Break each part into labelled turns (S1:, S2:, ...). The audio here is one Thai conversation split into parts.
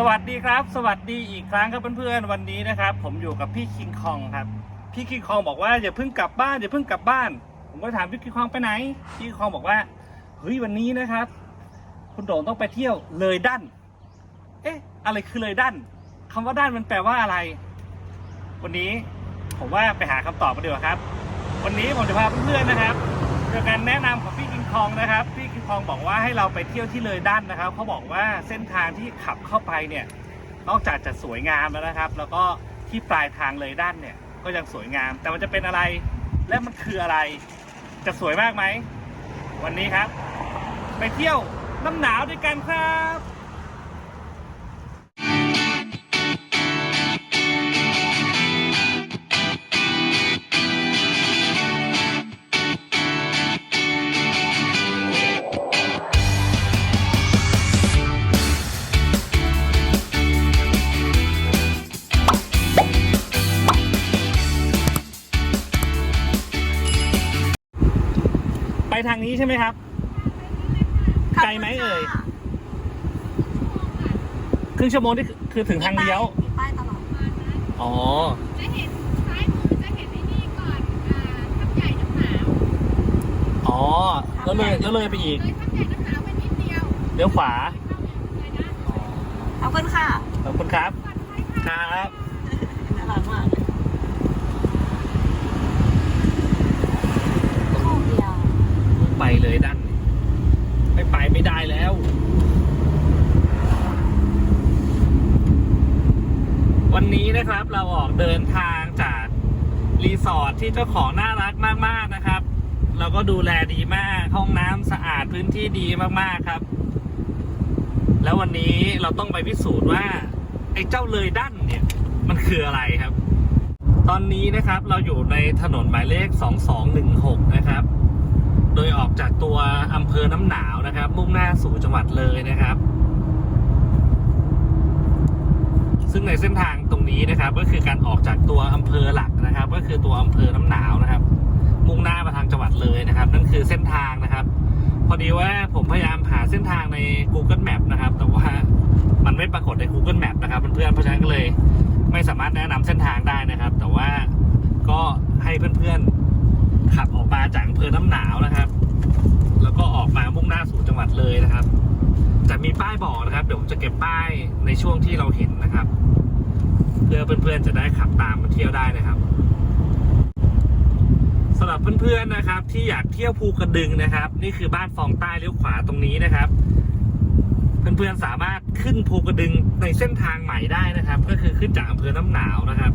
S1: สวัสดีครับ สวัสดีอีกครั้งครับเพื่อนๆวันนี้นะครับ ผมอยู่กับพี่คิงคองครับ พี่คิงคองบอกว่าอย่าเพิ่งกลับบ้านอย่าเพิ่งกลับบ้าน ผมก็ถามพี่คิงคองไปไหน พี่คิงคองบอกว่าเฮ้ยวันนี้นะครับ คุณโด่งต้องไปเที่ยวเลยด้นเอ๊ะอะไรคือเลยด้นคำว่าด้านมันแปลว่าอะไร วันนี้ผมว่าไปหาคำตอบกันดีกว่าครับ วันนี้ผมจะพาเพื่อนๆนะครับโดยการแนะนำของพี่คิงคองนะครับพี่ คิงคองบอกว่าให้เราไปเที่ยวที่เลยด้านนะครับเขาบอกว่าเส้นทางที่ขับเข้าไปเนี่ยนอกจากจะสวยงามแล้วนะครับ แล้วก็ที่ปลายทางเลยด้านเนี่ยก็ยังสวยงาม แต่มันจะเป็นอะไรและมันคืออะไร จะสวยมากไหม วันนี้ครับ ไปเที่ยวน้ำหนาวด้วยกันครับ ใช่ไหมครับ ไกลไหมเอ่ย ครึ่งชั่วโมงนี่คือคือถึงทางเลี้ยว
S2: มีป้ายตลอด
S1: อ๋อ
S3: จะเห็นซ้ายมือจะเห็นไอ้นี่ก่อนอ่าทับใหญ่น้ำหนาว
S1: อ๋อ แล้วเลยแล้วเลยไปอีก
S3: เลยทับใหญ่น้ำหนาวไปนิดเดียว
S1: เลี้ยวขวา
S3: เลยนะ
S2: ขอบคุณค่ะ
S1: ขอบคุณครับ
S3: ปลอดภัยค่ะ
S1: ครับ
S2: น่ารักมากเลยโชคดีอะ
S1: ไป เลยดันไม่ไปไม่ได้แล้ววันนี้นะครับเราออกเดินทางจากรีสอร์ทที่เจ้าของน่ารักมากๆนะครับ เราก็ดูแลดีมาก ห้องน้ำสะอาดพื้นที่ดีมากๆครับ แล้ววันนี้เราต้องไปพิสูจน์ว่า ไอ้เจ้าเลยดั้นเนี่ย มันคืออะไรครับ ตอนนี้นะครับเราอยู่ในถนนหมายเลข 2216 นะครับ โดยออกจากตัวอำเภอน้ำหนาวนะครับ มุ่งหน้าสู่จังหวัดเลยนะครับ ซึ่งในเส้นทางตรงนี้นะครับ ก็คือการออกจากตัวอำเภอหลักนะครับ ก็คือตัวอำเภอน้ำหนาวนะครับ มุ่งหน้ามาทางจังหวัดเลยนะครับ นั่นคือเส้นทางนะครับ พอดีว่าผมพยายามหาเส้นทางใน Google Map นะครับ แต่ว่ามันไม่ปรากฏใน Google Map นะครับเพื่อนๆเพราะฉะนั้นก็เลย ไม่สามารถแนะนำเส้นทางได้นะครับ แต่ว่าก็ให้เพื่อนๆ จากอำเภอน้ำหนาวนะครับ แล้วก็ออกมามุ่งหน้าสู่จังหวัดเลยนะครับ จะมีป้ายบอกนะครับ เดี๋ยวผมจะเก็บป้ายในช่วงที่เราเห็นนะครับ เพื่อเพื่อนๆจะได้ขับตามมาเที่ยวได้นะครับสำหรับเพื่อนๆนะครับ ที่อยากเที่ยวภูกระดึงนะครับ นี่คือบ้านฟองใต้เลี้ยวขวาตรงนี้นะครับเพื่อนๆสามารถขึ้นภูกระดึงในเส้นทางใหม่ได้นะครับ ก็คือขึ้นจากอำเภอน้ำหนาวนะครับ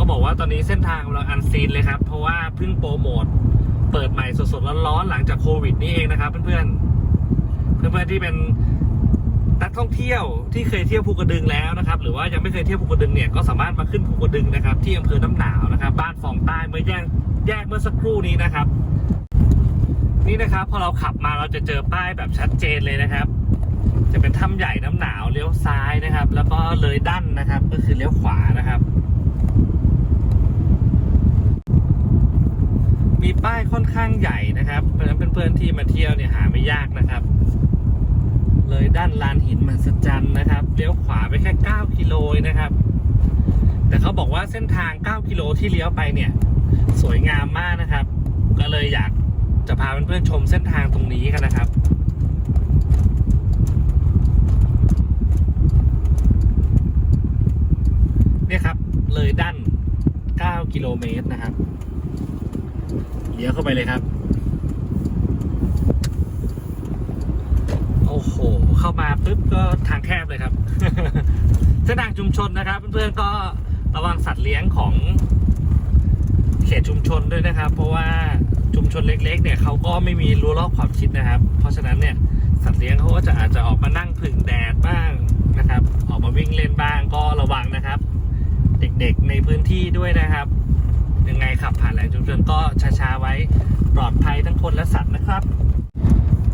S1: เขาบอกว่าตอนนี้เส้นทางกำลังอันซีนเลยครับ เพราะว่าเพิ่งโปรโมทเปิดใหม่สดๆร้อนๆหลังจากโควิดนี่เองนะครับ เพื่อนๆเพื่อนๆที่เป็นนักท่องเที่ยวที่เคยเที่ยวภูกระดึงแล้วนะครับ หรือว่ายังไม่เคยเที่ยวภูกระดึงเนี่ยก็สามารถมาขึ้นภูกระดึงนะครับ ที่อำเภอน้ำหนาวนะครับ บ้านฟองใต้เมื่อแยกแยกเมื่อสักครู่นี้นะครับ นี่นะครับพอเราขับมาเราจะเจอป้ายแบบชัดเจนเลยนะครับ จะเป็นถ้ำใหญ่น้ำหนาวเลี้ยวซ้ายนะครับ แล้วก็เลยดั้นนะครับ ก็คือเลี้ยวขวานะครับ มีป้ายค่อนข้างใหญ่นะครับเพราะฉะนั้นเพื่อนๆที่มาเที่ยวเนี่ยหาไม่ยากนะครับ เลยด้านลานหินมหัศจรรย์นะครับเลี้ยวขวาไปแค่ 9 กิโลเองนะครับ แต่เขาบอกว่าเส้นทาง 9 กิโลที่เลี้ยวไปเนี่ย สวยงามมากนะครับ ก็เลยอยากจะพาเพื่อนๆชมเส้นทางตรงนี้กันนะครับเนี่ยครับเลยด้าน 9 กิโลเมตรนะครับ เลี้ยวเข้าไปเลยครับ โอ้โห เข้ามาปุ๊บก็ทางแคบเลยครับเส้นทางชุมชนนะครับ เพื่อนๆก็ระวังสัตว์เลี้ยงของเขตชุมชนด้วยนะครับ เพราะว่าชุมชนเล็ก ๆ เนี่ยเขาก็ไม่มีรั้วรอบขอบชิดนะครับ เพราะฉะนั้นเนี่ยสัตว์เลี้ยงเขาก็จะอาจจะออกมานั่งผึ่งแดดบ้างนะครับ ออกมาวิ่งเล่นบ้างก็ระวังนะครับ เด็กๆในพื้นที่ด้วยนะครับ ยังไงขับผ่านแหล่งชุมชนก็ช้าๆไว้ปลอดภัยทั้งคนและสัตว์นะครับ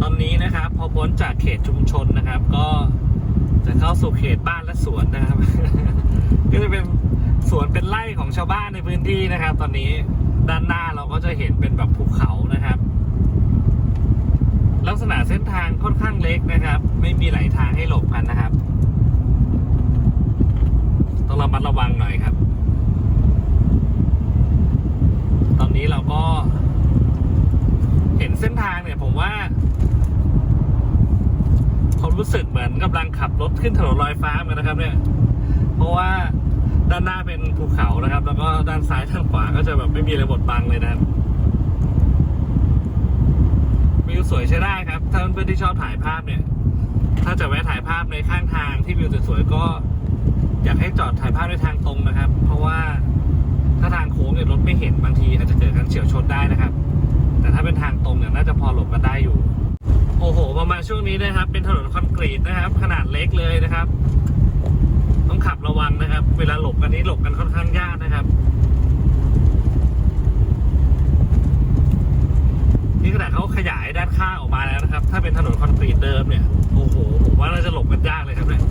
S1: ตอนนี้นะครับพอพ้นจากเขตชุมชนนะครับ ก็จะเข้าสู่เขตบ้านและสวนนะครับ ก็จะเป็นสวนเป็นไร่ของชาวบ้านในพื้นที่นะครับ ตอนนี้ด้านหน้าเราก็จะเห็นเป็นแบบภูเขานะครับ ลักษณะเส้นทางค่อนข้างเล็กนะครับ ไม่มีหลายทางให้หลบกันนะครับ ต้องระมัดระวังหน่อยครับ ตอนนี้เราก็ เห็นเส้นทางเนี่ย ผมว่าความรู้สึกเหมือนกำลังขับรถขึ้นถนนลอยฟ้าเหมือนนะครับ เนี่ย เพราะว่าด้านหน้าเป็นภูเขานะครับ แล้วก็ด้านซ้ายด้านขวาก็จะแบบไม่มีอะไรบดบังเลยนะครัวิวสวยใช่ได้ครับ ถ้าเพื่อนที่ชอบถ่ายภาพเนี่ย ถ้าจะแวะถ่ายภาพในข้างทางที่วิวสวยๆก็ อยากให้จอดถ่ายภาพในทางตรงนะครับ เพราะว่า งโค้งเนี่ยรถไม่เห็นบางทีอาจจะเกิดการเฉียวชนได้นะครับ แต่ถ้าเป็นทางตรงเนี่ยน่าจะพอหลบกันได้อยู่ โอ้โหประมาณช่วงนี้นะครับ เป็นถนนคอนกรีตนะครับ ขนาดเล็กเลยนะครับ ต้องขับระวังนะครับ เวลาหลบกันนี้หลบกันค่อนข้างยากนะครับ นี่ขนาดเขาขยายด้านข้างออกมาแล้วนะครับ ถ้าเป็นถนนคอนกรีตเดิมเนี่ย โอ้โหผมว่าน่าจะหลบกันยากเลยครับเนี่ย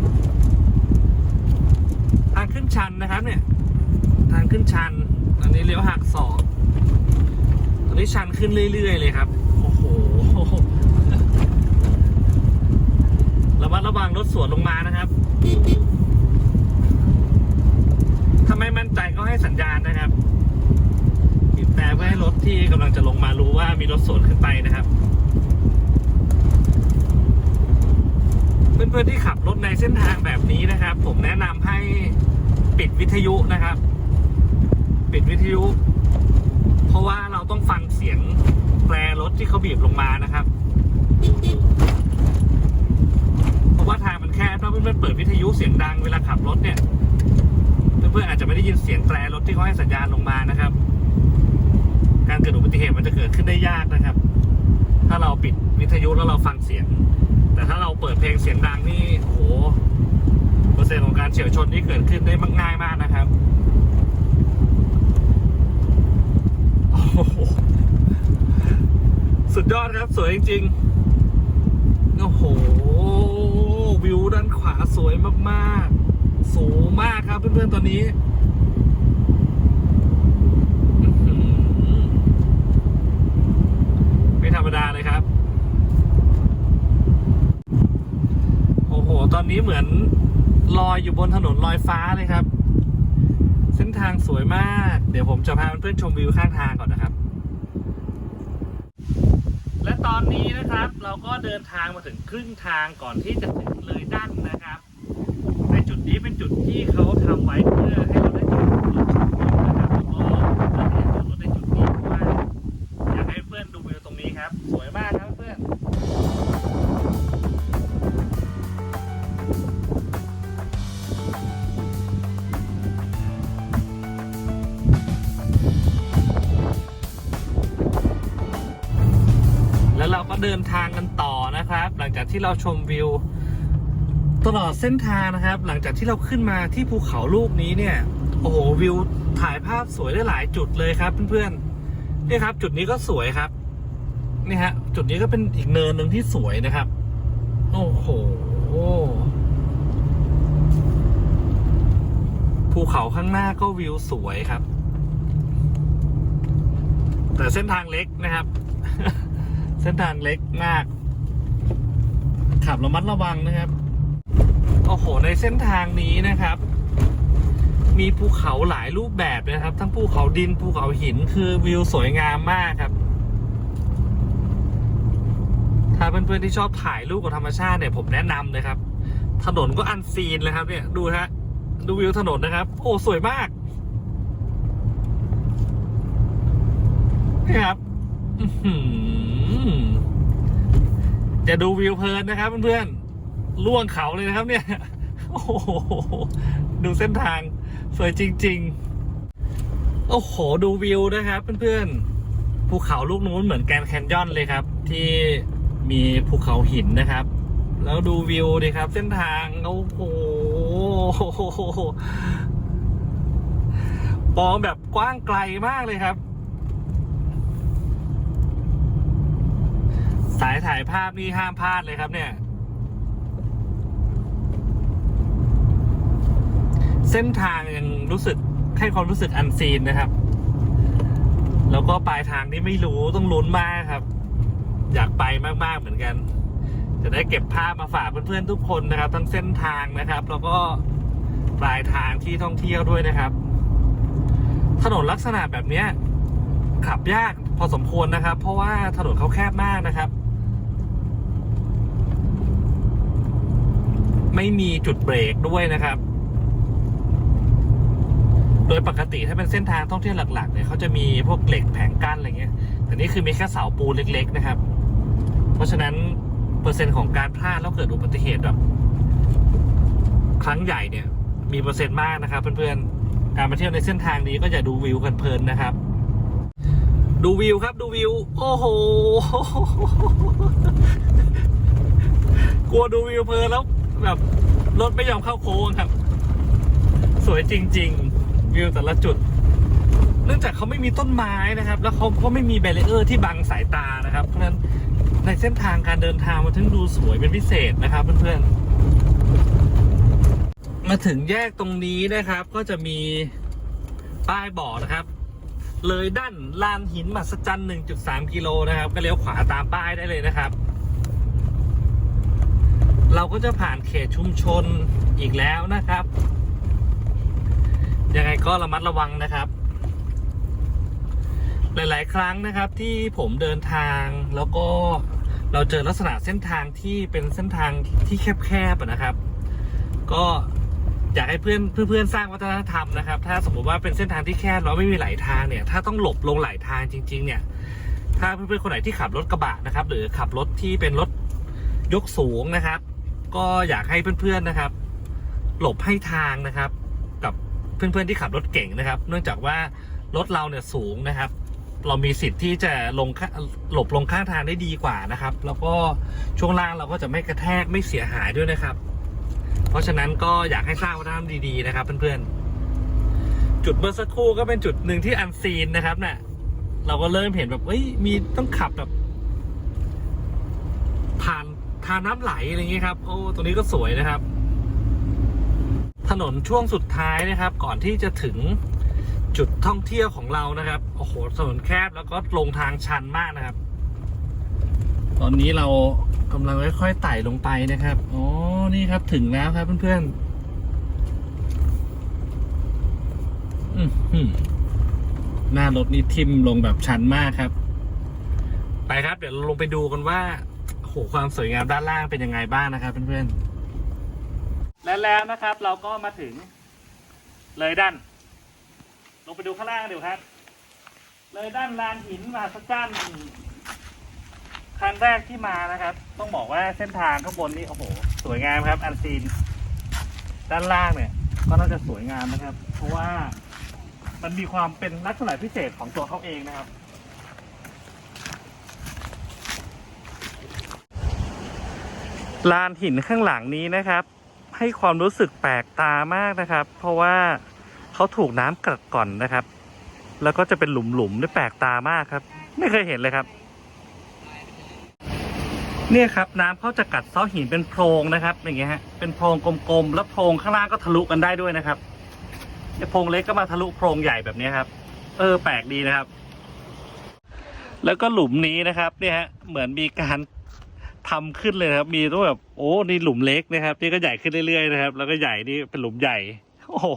S1: ทางขึ้นชันนะครับ เนี่ย ทางขึ้นชัน อันนี้ เลี้ยวหักศอกตอนนี้ชันขึ้นเรื่อย ๆ เลยครับ โอ้โห ระมัดระวังรถสวนลงมานะครับ ถ้าไม่มั่นใจก็ให้สัญญาณนะครับบีบแต่เพื่อให้รถที่กำลังจะลงมารู้ว่ามีรถสวนขึ้นไปนะครับเพื่อนๆที่ขับรถในเส้นทางแบบนี้นะครับ ผมแนะนำให้ปิดวิทยุนะครับ ปิดวิทยุ เพราะว่าเราต้องฟังเสียงแตรรถที่เขาบีบลงมานะครับ เพราะว่าทางมันแคบถ้าเพื่อนๆเปิดวิทยุเสียงดังเวลาขับรถเนี่ย เพื่อนๆอาจจะไม่ได้ยินเสียงแตรรถที่เขาให้สัญญาณลงมานะครับ การเกิดอุบัติเหตุมันจะเกิดขึ้นได้ยากนะครับ ถ้าเราปิดวิทยุแล้วเราฟังเสียง แต่ถ้าเราเปิดเพลงเสียงดังนี่โอ้โหเปอร์เซ็นต์ของการเฉียวชนนี่เกิดขึ้นได้มากง่ายมากนะครับโอ้โห สุดยอดครับ สวยจริงๆโอ้โห วิวด้านขวาสวยมากๆ สูงมากครับเพื่อนๆตอนนี้ไม่ธรรมดาเลยครับ โอ้โห ตอนนี้เหมือนลอยอยู่บนถนนลอยฟ้าเลยครับ เส้นทางสวยมาก เดี๋ยวผมจะพาเพื่อนๆชมวิวข้างทางก่อนนะครับ และตอ นนี้นะครับ เราก็เดินทางมาถึงครึ่งทางก่อนที่จะถึงเลยด้านนะครับในจุดนี้เป็นจุดที่เขาทำไว้เพื่อให้เราได้จอดรถ ที่เราชมวิว ตลอดเส้นทางนะครับ หลังจากที่เราขึ้นมาที่ภูเขาลูกนี้เนี่ย โอ้โหวิวถ่ายภาพสวยได้หลายจุดเลยครับ เพื่อนๆนี่ครับ จุดนี้ก็สวยครับนี่ฮะ จุดนี้ก็เป็นอีกเนินหนึ่งที่สวยนะครับ โอ้โหภูเขาข้างหน้าก็วิวสวยครับ แต่เส้นทางเล็กนะครับ เส้นทางเล็กมาก ขับระมัดระวังนะครับ โอ้โห ในเส้นทางนี้นะครับ มีภูเขาหลายรูปแบบนะครับ ทั้งภูเขาดินภูเขาหินคือวิวสวยงามมากครับ ถ้าเพื่อนๆที่ชอบถ่ายรูปกับธรรมชาติเนี่ยผมแนะนำเลยครับ ถนนก็อันซีนเลยครับ เนี่ยดูฮะดูวิวถนนนะครับ โอ้สวยมากนี่ครับอื้อหือ จะดูวิวเพลินนะครับเพื่อนๆล่วงเขาเลยนะครับ เนี่ยโอ้โหดูเส้นทางสวยจริง ๆ โอ้โห ดูวิวนะครับ เพื่อนๆภูเขาลูกนู้นเหมือนแกนแคนยอนเลยครับ ที่มีภูเขาหินนะครับ แล้วดูวิวดิครับ เส้นทางโอ้โหมองแบบกว้างไกลมากเลยครับ สายถ่ายภาพนี่ห้ามพลาดเลยครับเนี่ย เส้นทางยังรู้สึกให้ความรู้สึกอันซีนนะครับ แล้วก็ปลายทางนี่ไม่รู้ต้องลุ้นมากครับ อยากไปมากๆเหมือนกัน จะได้เก็บภาพมาฝากเพื่อนๆทุกคนนะครับ ทั้งเส้นทางนะครับ แล้วก็ปลายทางที่ท่องเที่ยวด้วยนะครับ ถนนลักษณะแบบนี้ขับยากพอสมควรนะครับ เพราะว่าถนนเขาแคบมากนะครับ ไม่มีจุดเบรกด้วยนะครับ โดยปกติถ้าเป็นเส้นทางท่องเที่ยวหลัก ๆ เนี่ยเขาจะมีพวกเหล็กแผงกั้นอะไรเงี้ย แต่นี่คือมีแค่เสาปูนเล็ก ๆ นะครับ เพราะฉะนั้นเปอร์เซ็นต์ของการพลาดแล้วเกิดอุบัติเหตุแบบครั้งใหญ่เนี่ย มีเปอร์เซ็นต์มากนะครับ เพื่อนๆ การมาเที่ยวในเส้นทางนี้ก็อย่าดูวิวกันเพลินนะครับ ดูวิวครับดูวิว โอ้โหกลัวดูวิวเพลินแล้ว แบบรถไม่ยอมเข้าโค้งครับ สวยจริง ๆ วิวแต่ละจุด เนื่องจากเขาไม่มีต้นไม้นะครับ แล้วเขาก็ไม่มีแบรเออร์ที่บังสายตานะครับ เพราะฉะนั้นในเส้นทางการเดินทางมันถึงดูสวยเป็นพิเศษนะครับเพื่อนๆ มาถึงแยกตรงนี้นะครับ ก็จะมีป้ายบอกนะครับ เลยด้านลานหินมหัศจรรย์1.3กิโลนะครับ ก็เลี้ยวขวาตามป้ายได้เลยนะครับ เราก็จะผ่านเขตชุมชนอีกแล้วนะครับ ยังไงก็ระมัดระวังนะครับ หลาย ๆ ครั้งนะครับที่ผมเดินทางแล้วก็เราเจอลักษณะเส้นทางที่เป็นเส้นทางที่แคบๆนะครับ ก็อยากให้เพื่อนเพื่อนๆสร้างวัฒนธรรมนะครับ ถ้าสมมติว่าเป็นเส้นทางที่แคบแล้วไม่มีหลายทางเนี่ย ถ้าต้องหลบลงหลายทางจริง ๆ เนี่ย ถ้าเพื่อนๆคนไหนที่ขับรถกระบะนะครับ หรือขับรถที่เป็นรถยกสูงนะครับ ก็อยากให้เพื่อนๆนะครับ หลบให้ทางนะครับ กับเพื่อนๆที่ขับรถเก่งนะครับ เนื่องจากว่ารถเราเนี่ยสูงนะครับ เรามีสิทธิ์ที่จะลงหลบลงข้างทางได้ดีกว่านะครับ แล้วก็ช่วงล่างเราก็จะไม่กระแทกไม่เสียหายด้วยนะครับ เพราะฉะนั้นก็อยากให้สร้างวัฒนธรรมดีๆนะครับ เพื่อนๆ จุดเมื่อสักครู่ก็เป็นจุดหนึ่งที่อันซีนนะครับเนะ่ะเราก็เริ่มเห็นแบบเอ้ยมีต้องขับแบบผ่าน ทางน้ำไหลอะไรอย่างเงี้ยครับ โอ้ ตรงนี้ก็สวยนะครับ ถนนช่วงสุดท้ายนะครับ ก่อนที่จะถึงจุดท่องเที่ยวของเรานะครับ โอ้โห ถนนแคบแล้วก็ลงทางชันมากนะครับ ตอนนี้เรากำลังค่อยๆไต่ลงไปนะครับ อ๋อ นี่ครับถึงแล้วครับเพื่อนๆหน้ารถนี่ทิ่มลงแบบชันมากครับ ไปครับ เดี๋ยวเราลงไปดูกันว่า หความสวยงามด้านล่างเป็นยังไงบ้างนะครับเพื่อนๆ และแล้วนะครับเราก็มาถึงเลยด้าน ลงไปดูข้างล่างเดี๋ยวครับ เลยด้านลานหินมหัศจรรย์ครั้งแรกที่มานะครับ ต้องบอกว่าเส้นทางข้างบนนี่โอ้โห สวยงามครับ อันซีน ด้านล่างเนี่ย ก็น่าจะสวยงามนะครับ เพราะว่ามันมีความเป็นลักษณะพิเศษของตัวเขาเองนะครับ ลานหินข้างหลังนี้นะครับ ให้ความรู้สึกแปลกตามากนะครับ เพราะว่าเขาถูกน้ำกัดก่อนนะครับ แล้วก็จะเป็นหลุมๆด้แปลกตามากครับ ไม่เคยเห็นเลยครับ เนี่ยครับ น้ำเขาจะกัดเซาะหินเป็นโพรงนะครับ อย่างเงี้ยฮะเป็นโพรงกลมๆแล้วโพรงข้างล่างก็ทะลุกันได้ด้วยนะครับโพรงเล็กก็มาทะลุโพรงใหญ่แบบนี้ครับ เออ แปลกดีนะครับ แล้วก็หลุมนี้นะครับ เนี่ยฮะเหมือนมีการ ทำขึ้นเลยครับ มีต้องแบบโอ้นี่หลุมเล็กนะครับ นี่ก็ใหญ่ขึ้นเรื่อยๆนะครับ แล้วก็ใหญ่นี่เป็นหลุมใหญ่ โอ้โห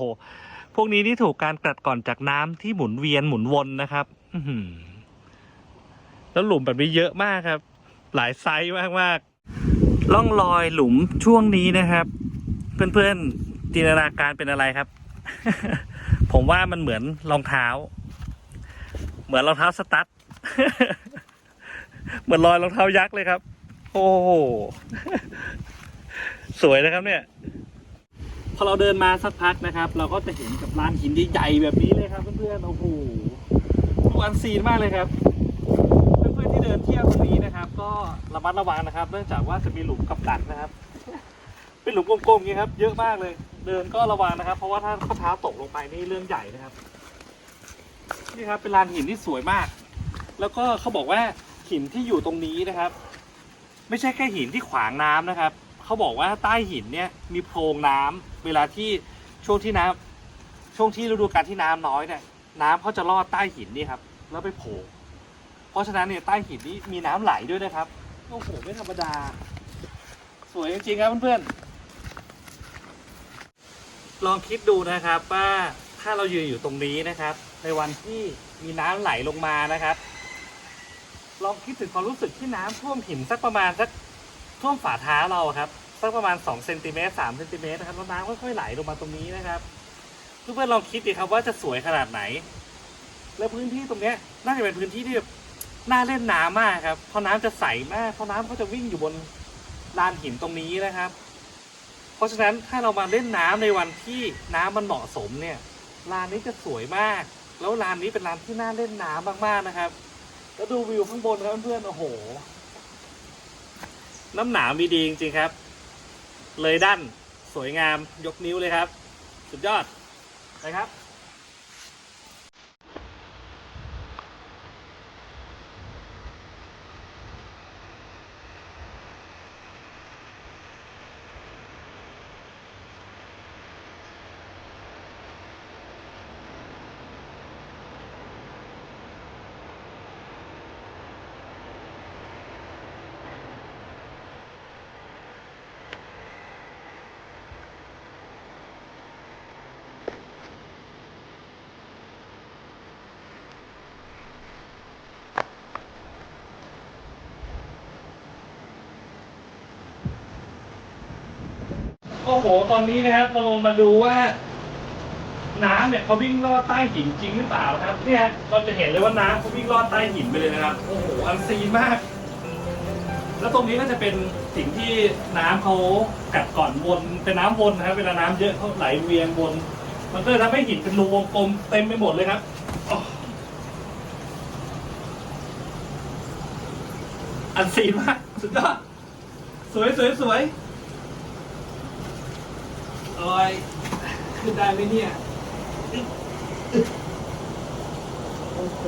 S1: พวกนี้นี่ถูกการกัดก่อนจากน้ำที่หมุนเวียนหมุนวนนะครับ อืแล้วหลุมแบบนี้เยอะมากครับ หลายไซส์มากมากๆล่องรอยหลุมช่วงนี้นะครับ เพื่อนๆจินตนาการเป็นอะไรครับ ผมว่ามันเหมือนรองเท้า เหมือนรองเท้าสตั๊ดเหมือนรอยรองเท้ายักษ์เลยครับ โอ้โห สวยนะครับเนี่ย พอเราเดินมาสักพักนะครับ เราก็จะเห็นกับลานหินใหญ่แบบนี้เลยครับเพื่อนๆ โอ้โหดูอันซีนมากเลยครับ เพื่อนๆที่เดินเที่ยวตรงนี้นะครับ ก็ระมัดระวังนะครับ เนื่องจากว่าจะมีหลุมกับดักนะครับ เป็นหลุมกลมๆอย่างนี้ครับ เยอะมากเลย เดินก็ระวังนะครับ เพราะว่าถ้าข้อเท้าตกลงไปนี่เรื่องใหญ่นะครับ นี่ครับเป็นลานหินที่สวยมาก แล้วก็เขาบอกว่าหินที่อยู่ตรงนี้นะครับ ไม่ใช่แค่หินที่ขวางน้ำนะครับ เขาบอกว่าใต้หินเนี่ยมีโพรงน้ำเวลาที่ช่วงที่น้ำช่วงที่ฤดูกาลที่น้ำน้อยเนี่ยน้ำเขาจะลอดใต้หินนี่ครับแล้วไปโผล่เพราะฉะนั้นเนี่ยใต้หินนี้มีน้ำไหลด้วยนะครับโอ้โหไม่ธรรมดา สวยจริงๆครับเพื่อนๆลองคิดดูนะครับว่าถ้าเรายืนอยู่ตรงนี้นะครับ ในวันที่มีน้ำไหลลงมานะครับ ลองคิดถึงความรู้สึกที่น้ำท่วมหินสักประมาณสักท่วมฝ่าเท้าเราครับสักประมาณ2เซนติเมตร3เซนติเมตรนะครับแล้วน้ำค่อยๆไหลลงมาตรงนี้นะครับเพื่อนๆลองคิดดิครับว่าจะสวยขนาดไหน แล้วพื้นที่ตรงเนี้ยน่าจะเป็นพื้นที่ที่แบบน่าเล่นน้ำมากครับเพราะน้ำจะใสมากเพราะน้ำเขาจะวิ่งอยู่บนลานหินตรงนี้นะครับ เพราะฉะนั้นถ้าเรามาเล่นน้ำในวันที่น้ำมันเหมาะสมเนี่ยลานนี้จะสวยมาก แล้วลานนี้เป็นลานที่น่าเล่นน้ำมากๆนะครับ แล้วดูวิวข้างบนครับเพื่อนๆโอ้โห น้ำหนาวมีดีจริงๆครับ เลยด้านสวยงามยกนิ้วเลยครับ สุดยอดนะครับ โอ้โห ตอนนี้นะครับเรามาดูว่า น้ำเนี่ยเขาวิ่งลอดใต้หินจริงหรือเปล่าครับ เนี่ยเราจะเห็นเลยว่าน้ำเขาวิ่งลอดใต้หินไปเลยนะครับ โอ้โห อันซีนมาก แล้วตรงนี้ก็จะเป็นสิ่งที่น้ำเขากัดก่อนวน เป็นน้ำวนนะครับ เวลาน้ำเยอะเขาไหลเวียงวน มันก็จะทำให้หินเป็นรูวงกลมเต็มไปหมดเลยครับอ๋ออันซีนมาก สุดยอด สวยสวยสวย โอ้ยขึ้นได้ไหมเนี่ย โอ้โห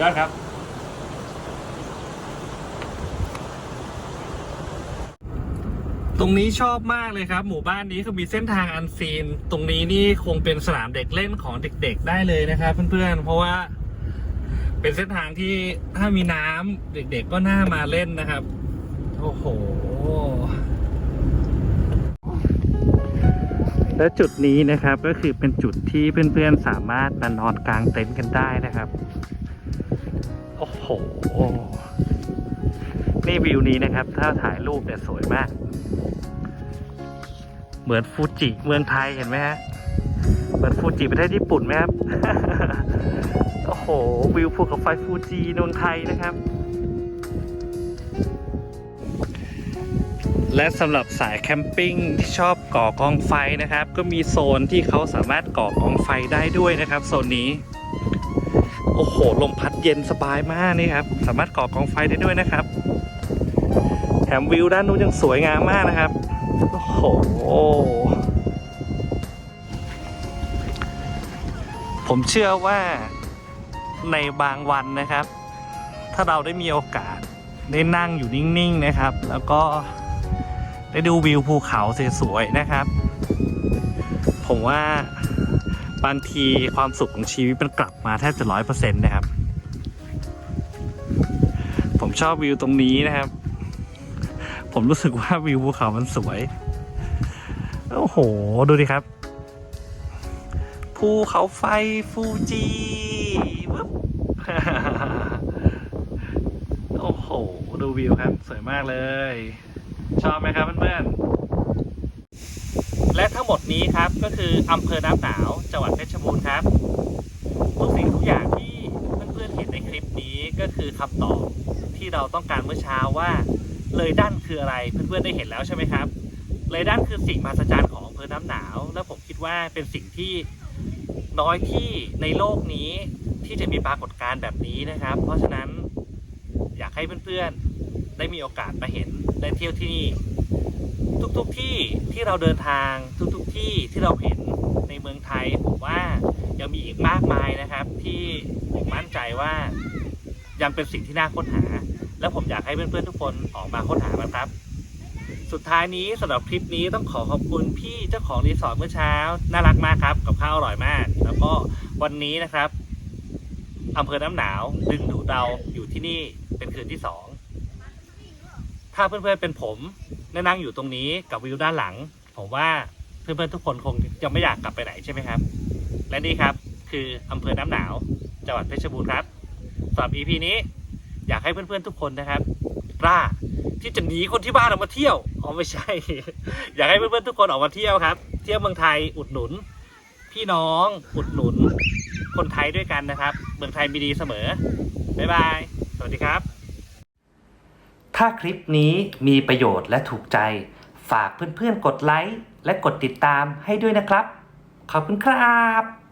S1: ยอดครับ ตรง นี้ชอบมากเลยครับ หมู่บ้านนี้คือมีเส้นทางอันซีน ตรงนี้นี่คงเป็นสนามเด็กเล่นของเด็ก ๆ ได้เลยนะครับ เพื่อนๆ เพราะว่า เป็นเส้นทางที่ถ้ามีน้ำเด็ก ๆ ก็น่ามาเล่นนะครับ โอ้โห และจุดนี้นะครับก็คือเป็นจุดที่เพื่อนๆ สามารถมานอนกลางเต็นท์กันได้นะครับ โอ้โห นี่วิวนี้นะครับ ถ้าถ่ายรูปเนี่ยสวยมาก เหมือนฟูจิเมืองไทยเห็นไหมฮะเหมือนฟูจิประเทศญี่ปุ่นไหมครับ โอ้โห วิวภูเขาไฟฟูจิเมืองไทยนะครับ และสำหรับสายแคมปิ้งที่ชอบก่อกองไฟนะครับ ก็มีโซนที่เขาสามารถก่อกองไฟได้ด้วยนะครับ โซนนี้ โอ้โห ลมพัดเย็นสบายมากนี่ครับ สามารถก่อกองไฟได้ด้วยนะครับ แถมวิวด้านนู้นยังสวยงามมากนะครับ โอ้โห ผมเชื่อว่าในบางวันนะครับ ถ้าเราได้มีโอกาสได้นั่งอยู่นิ่งๆนะครับ แล้วก็ได้ดูวิวภูเขาสวยๆนะครับ ผมว่าบางทีความสุขของชีวิตมันกลับมาแทบจะร้อยเปอร์เซ็นต์นะครับ ผมชอบวิวตรงนี้นะครับ ผมรู้สึกว่าวิวภูเขามันสวย โอ้โห ดูดิครับ ภูเขาไฟฟูจิวึบโอ้โห ดูวิวครับ สวยมากเลย ชอบไหมครับเพื่อนๆ และทั้งหมดนี้ครับก็คืออำเภอน้ำหนาวจังหวัดเพชรบูรณ์ครับ ทุกสิ่งทุกอย่างที่เพื่อนๆเห็นในคลิปนี้ก็คือคำตอบที่เราต้องการเมื่อเช้าว่า เลยด้านคืออะไรเพื่อนๆได้เห็นแล้วใช่ไหมครับ เลยด้านคือสิ่งมหัศจรรย์ของอำเภอน้ำหนาว และผมคิดว่าเป็นสิ่งที่น้อยที่ในโลกนี้ที่จะมีปรากฏการณ์แบบนี้นะครับ เพราะฉะนั้นอยากให้เพื่อนๆ ได้มีโอกาสมาเห็นได้เที่ยวที่นี่ ทุกๆที่ที่เราเดินทางทุกๆที่ที่เราเห็นในเมืองไทยผมว่ายังมีอีกมากมายนะครับ ที่ผมมั่นใจว่ายังเป็นสิ่งที่น่าค้นหา และผมอยากให้เพื่อนๆทุกคนออกมาค้นหามันครับ สุดท้ายนี้สำหรับคลิปนี้ต้องขอขอบคุณพี่เจ้าของรีสอร์ทเมื่อเช้า น่ารักมากครับ กับข้าวอร่อยมาก แล้วก็วันนี้นะครับอำเภอน้ำหนาวดึงดูดเราอยู่ที่นี่เป็นคืนที่สองถ้าเพื่อนๆเป็นผมนั่งอยู่ตรงนี้กับวิวด้านหลัง ผมว่าเพื่อนๆทุกคนคงยังไม่อยากกลับไปไหนใช่ไหมครับ และนี่ครับคืออำเภอน้ำหนาวจังหวัดเพชรบูรณ์ครับสำหรับ EP นี้ อยากให้เพื่อนๆทุกคนนะครับกล้าที่จะหนีคนที่บ้านออกมาเที่ยวอ๋อไม่ใช่ อยากให้เพื่อนๆทุกคนออกมาเที่ยวครับ เที่ยวเมืองไทยอุดหนุน พี่น้องอุดหนุน คนไทยด้วยกันนะครับ เมืองไทยมีดีเสมอบ๊ายบายสวัสดีครับ ถ้าคลิปนี้มีประโยชน์และถูกใจ ฝากเพื่อนๆกดไลค์และกดติดตามให้ด้วยนะครับ ขอบคุณครับ